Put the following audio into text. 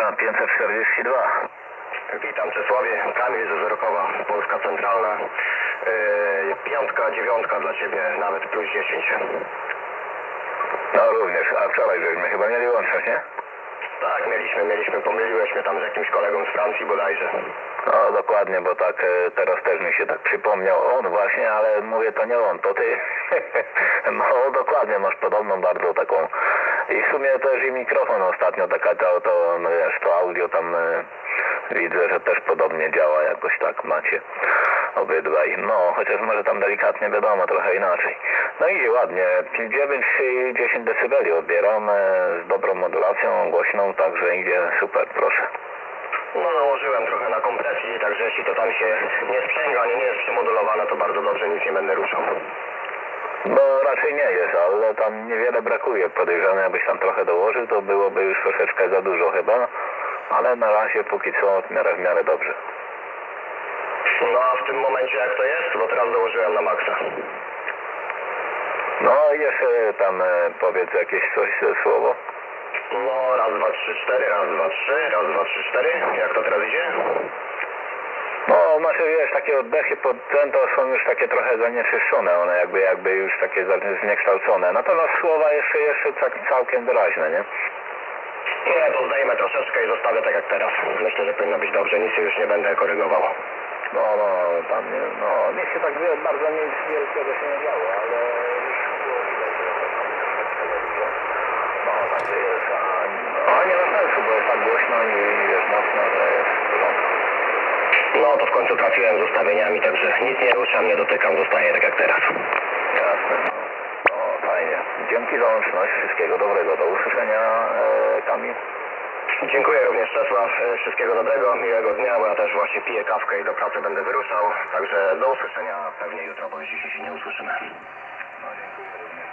542. Witam Czesławie, Kamil ze Zerokowa, Polska Centralna. Yy, piątka, dziewiątka dla Ciebie, nawet plus 10. No również, a wczoraj żeśmy chyba mieli łączność, nie? Tak, mieliśmy, mieliśmy, pomyliłeś mnie tam z jakimś kolegą z Francji bodajże. No dokładnie, bo tak e, teraz też mi się tak przypomniał on właśnie, ale mówię to nie on, to ty. no dokładnie, masz podobną bardzo taką i w sumie też i mikrofon ostatnio taka to, to no wiesz, to audio tam e, widzę, że też podobnie działa jakoś tak macie obydwaj. No, chociaż może tam delikatnie wiadomo, trochę inaczej. No idzie ładnie, 9 i 10 decybeli odbieram e, z dobrą modulacją, głośną, także idzie super, proszę. No nałożyłem trochę na kompresji, także jeśli to tam się nie sprzęga, nie, jest przymodulowane, to bardzo dobrze, nic nie będę ruszał. No raczej nie jest, ale tam niewiele brakuje. Podejrzewam, jakbyś tam trochę dołożył, to byłoby już troszeczkę za dużo chyba. Ale na razie póki co w miarę w miarę dobrze. No a w tym momencie jak to jest, bo teraz dołożyłem na maksa. No i jeszcze tam e, powiedz jakieś coś ze słowo. No raz, dwa, trzy, cztery, raz, dwa, trzy, raz, dwa, trzy, cztery. Jak to teraz idzie? No znaczy wiesz, takie oddechy pod ten to są już takie trochę zanieczyszczone, one jakby jakby już takie zniekształcone. Natomiast słowa jeszcze jeszcze tak całkiem wyraźne, nie? Nie, to zdejmę troszeczkę i zostawię tak jak teraz. Myślę, że powinno być dobrze, nic już nie będę korygował. No, no, tam nie, no, nic się tak bardzo nic wielkiego się nie działo, ale już było widać, że to tam troszeczkę za dużo. No, tak jest, a, no, a nie ma sensu, bo jest tak głośno i wiesz, mocno, że jest w porządku. No to w końcu trafiłem z ustawieniami, także nic nie ruszam, nie dotykam, zostaje tak jak teraz. Jasne. No, fajnie. Dzięki za łączność, wszystkiego dobrego, do usłyszenia, e, Kamil. Dziękuję również Czesław, E, wszystkiego dobrego, miłego dnia, bo ja też właśnie piję kawkę i do pracy będę wyruszał, także do usłyszenia pewnie jutro, bo dziś się nie usłyszymy. No, dziękuję również.